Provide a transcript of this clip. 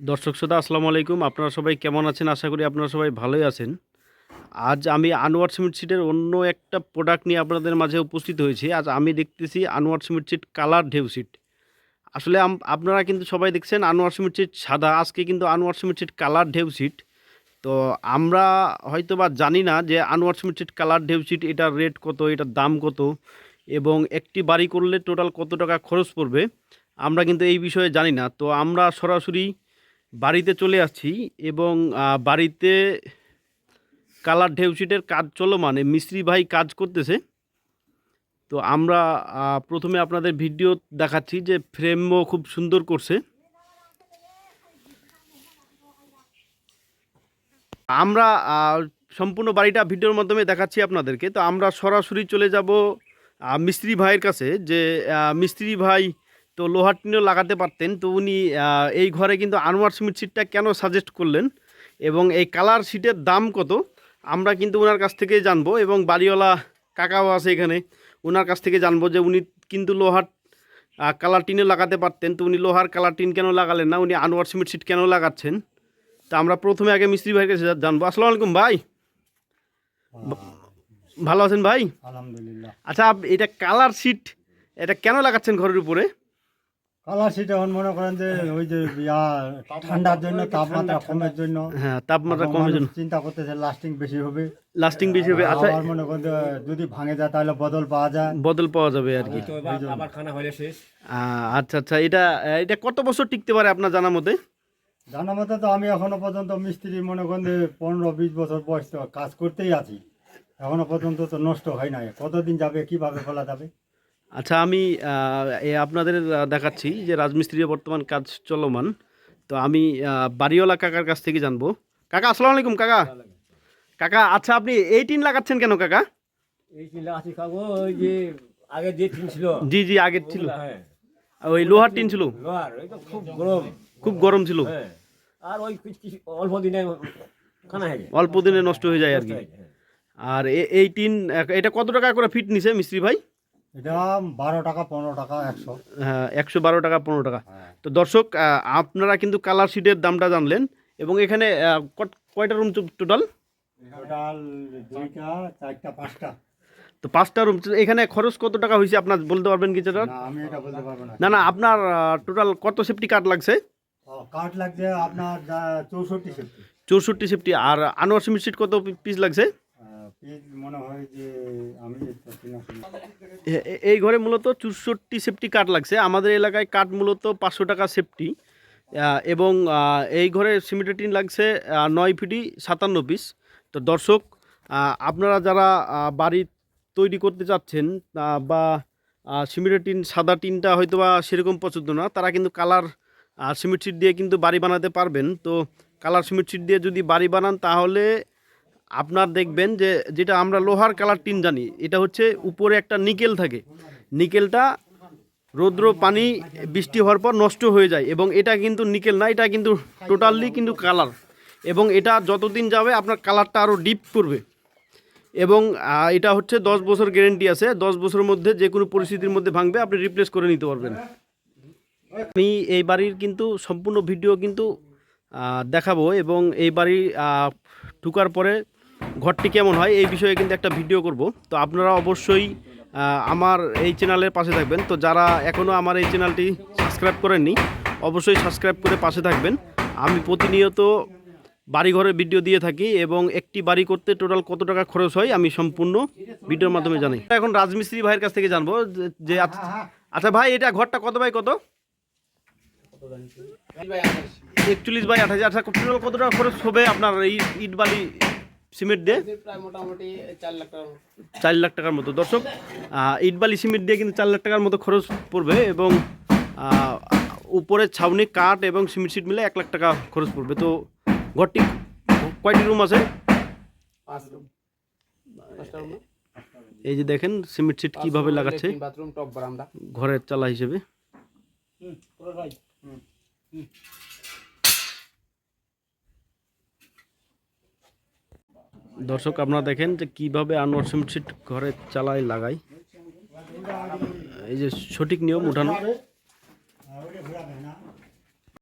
দর্শক শ্রোতা, আসসালামু আলাইকুম। আপনারা সবাই কেমন আছেন? আশা করি আপনারা সবাই ভালোই আছেন। আজ আমি আনোয়ার সিমেন্ট সিটের অন্য একটা প্রোডাক্ট নিয়ে আপনাদের মাঝে উপস্থিত হয়েছি। আজ আমি দেখতেছি আনোয়ার সিমেন্ট সিট কালার ঢেউ সিট। আসলে আপনারা কিন্তু সবাই দেখছেন আনোয়ার সিমেন্ট সিট সাদা। আজকে কিন্তু আনোয়ার সিমেন্ট সিট কালার ঢেউ সিট। তো আমরা হয়তো বা জানি না যে আনোয়ার সিমেন্ট সিট কালার ঢেউ সিট এটার রেট কত এটার দাম কত, এবং একটি বাড়ি করলে টোটাল কত টাকা খরচ পড়বে, আমরা কিন্তু এই বিষয়ে জানি না। তো আমরা সরাসরি বাড়িতে চলে আসছি এবং বাড়িতে কালার ঢেউশিটের কাজ চলমান এই মিস্ত্রি ভাই কাজ করতেছে। তো আমরা প্রথমে আপনাদের ভিডিও দেখাচ্ছি যে ফ্রেমও খুব সুন্দর করছে। আমরা সম্পূর্ণ বাড়িটা ভিডিওর মাধ্যমে দেখাচ্ছি আপনাদেরকে। তো আমরা সরাসরি চলে যাব মিস্ত্রি ভাইয়ের কাছে যে মিস্ত্রি ভাই তো লোহার টিনও লাগাতে পারতেন। তো উনি এই ঘরে কিন্তু আনোয়ার সিমেন্ট সিটটা কেন সাজেস্ট করলেন? এবং এই কালার সিটের দাম কত? আমরা কিন্তু ওনার কাছ থেকে জানব এবং বাড়িওয়ালা কাকাও আছে এখানে ওনার কাছ থেকে জানব যে উনি কিন্তু লোহার কালার টিনও লাগাতে পারতেন। তো উনি লোহার কালার টিন কেন লাগালেন না? উনি আনোয়ার সিমেন্ট সিট কেন লাগাচ্ছেন? তা আমরা প্রথমে আগে মিস্ত্রি ভাইয়ের কাছে জানব। আসসালামু আলাইকুম ভাই। ভালো আছেন ভাই? আলহামদুলিল্লাহ। আচ্ছা এটা কালার সিট এটা কেন লাগাচ্ছেন ঘরের উপরে? কালার সিট এখন মনে করেন যে ওই যে ঠান্ডার জন্য তাপমাত্রা কমের জন্য। হ্যাঁ তাপমাত্রা কমের জন্য। চিন্তা করতেছে লাস্টিং বেশি হবে। লাস্টিং বেশি হবে। আচ্ছা মনে করেন যদি ভাঙে যায় তাহলে বদল পাওয়া যায়। বদল পাওয়া যাবে আর কি। আবার খানা হলে শেষ। আহ, আচ্ছা আচ্ছা এটা এটা কত বছর টিকতে পারে আপনার জানা মতে? জানা মতে তো আমি এখনও পর্যন্ত মিস্ত্রি মনে করেন যে পনেরো বিশ বছর বয়স তো কাজ করতেই আছি। এখনও পর্যন্ত তো নষ্ট হয় নাই। কতদিন যাবে কীভাবে খোলা যাবে আচ্ছা আমি এ আপনাদের দেখাচ্ছি যে রাজমিস্ত্রির বর্তমান কাজ চলমান। তো আমি বাড়িওয়ালা কাকার কাছ থেকে জানব। কাকা আসসালামু আলাইকুম কাকা। কাকা আচ্ছা আপনি এই টিন লাগাচ্ছেন কেন কাকা? এই ওই যে আগে যে টিন ছিল। জি জি আগের ছিল। হ্যাঁ। ওই লোহার টিন ছিল? লোহার ওই তো খুব গরম। খুব গরম ছিল? হ্যাঁ। আর ওই অল্প দিনে অল্প দিনে নষ্ট হয়ে যায় আর কি। হ্যাঁ। আর এই টিন এটা কত টাকা করে ফিট নিছে মিস্ত্রি ভাই? এটা বারো টাকা পনেরো টাকা একশো। হ্যাঁ একশো বারো টাকা পনেরো টাকা। হ্যাঁ। তো দর্শক আপনারা কিন্তু কালার শিটের দামটা জানলেন এবং এখানে কয়টা রুম টোটাল টোটাল দুইটা চারটা পাঁচটা। তো পাঁচটা রুম এখানে খরচ কত টাকা হয়েছে আপনার বলতে পারবেন কিছু না আমি এটা বলতে পারব না। না না আপনার টোটাল কত সেফটি কার্ড লাগছে? কাঠ লাগছে আপনার চৌষট্টি সেফটি চৌষট্টি সেফটি আর আনোয়ার সিমেন্ট সিট কত পিস লাগছে? এই ঘরে মূলত চৌষট্টি সেফটি কাঠ লাগছে। আমাদের এলাকায় কাঠ মূলত পাঁচশো টাকা সেফটি এবং এই ঘরে সিমেন্টের টিন লাগছে নয় ফিটি সাতান্ন পিস তো দর্শক আপনারা যারা বাড়ি তৈরি করতে চাচ্ছেন বা সিমেন্টের টিন সাদা টিনটা হয়তো বা সেরকম পছন্দ না, তারা কিন্তু কালার সিমেন্ট সিট দিয়ে কিন্তু বাড়ি বানাতে পারবেন। তো কালার সিমেন্ট সিট দিয়ে যদি বাড়ি বানান, তাহলে আপনার দেখবেন যে যেটা আমরা লোহার কালার টিন জানি, এটা হচ্ছে উপরে একটা নিকেল থাকে। নিকেলটা রৌদ্র, পানি, বৃষ্টি হওয়ার পর নষ্ট হয়ে যায় এবং এটা কিন্তু নিকেল না, এটা কিন্তু টোটালি কিন্তু কালার এবং এটা যতদিন যাবে আপনার কালারটা আরও ডিপ করবে। এবং এটা হচ্ছে দশ বছর গ্যারেন্টি আছে, দশ বছরের মধ্যে যে কোনো পরিস্থিতির মধ্যে ভাঙবে, আপনি রিপ্লেস করে নিতে পারবেন। আমি এই বাড়ির কিন্তু সম্পূর্ণ ভিডিও কিন্তু দেখাবো এবং এই বাড়ি ঢুকার পরে ঘরটি কেমন হয় এই বিষয়ে কিন্তু একটা ভিডিও করব। তো আপনারা অবশ্যই আমার এই চ্যানেলের পাশে থাকবেন। তো যারা এখনও আমার এই চ্যানেলটি সাবস্ক্রাইব করেননি, অবশ্যই সাবস্ক্রাইব করে পাশে থাকবেন। আমি প্রতিনিয়ত বাড়ি ঘরের ভিডিও দিয়ে থাকি এবং একটি বাড়ি করতে টোটাল কত টাকা খরচ হয় আমি সম্পূর্ণ ভিডিওর মাধ্যমে জানাই এখন রাজমিস্ত্রি ভাইয়ের কাছ থেকে জানব যে- আচ্ছা আচ্ছা ভাই, এটা ঘরটা কত বাই কত? একচল্লিশ বাই আঠাশ আচ্ছা টোটাল কত টাকা খরচ হবে আপনার এই ইট বালি সিমেন্ট দিয়ে? চার লাখ টাকার মতো। দর্শক ইট বালি সিমেন্ট দিয়ে কিন্তু চার লাখ টাকার মতো খরচ পড়বে এবং উপরে ছাউনি কাঠ এবং সিমেন্ট সিট মিলে এক লাখ টাকা খরচ পড়বে। তো ঘরটি কয়টি রুম আছে? পাঁচ রুম। পাঁচটা রুম এই যে দেখেন সিমেন্ট সিট কীভাবে লাগাচ্ছে। বাথরুম টপ বারান্দা। ঘরের চালা হিসেবে। দর্শক, আপনারা দেখেন যে কীভাবে আনোয়ার সিমেন্ট ঘরে চালায় লাগায়। এই যে সঠিক নিয়ম উঠানো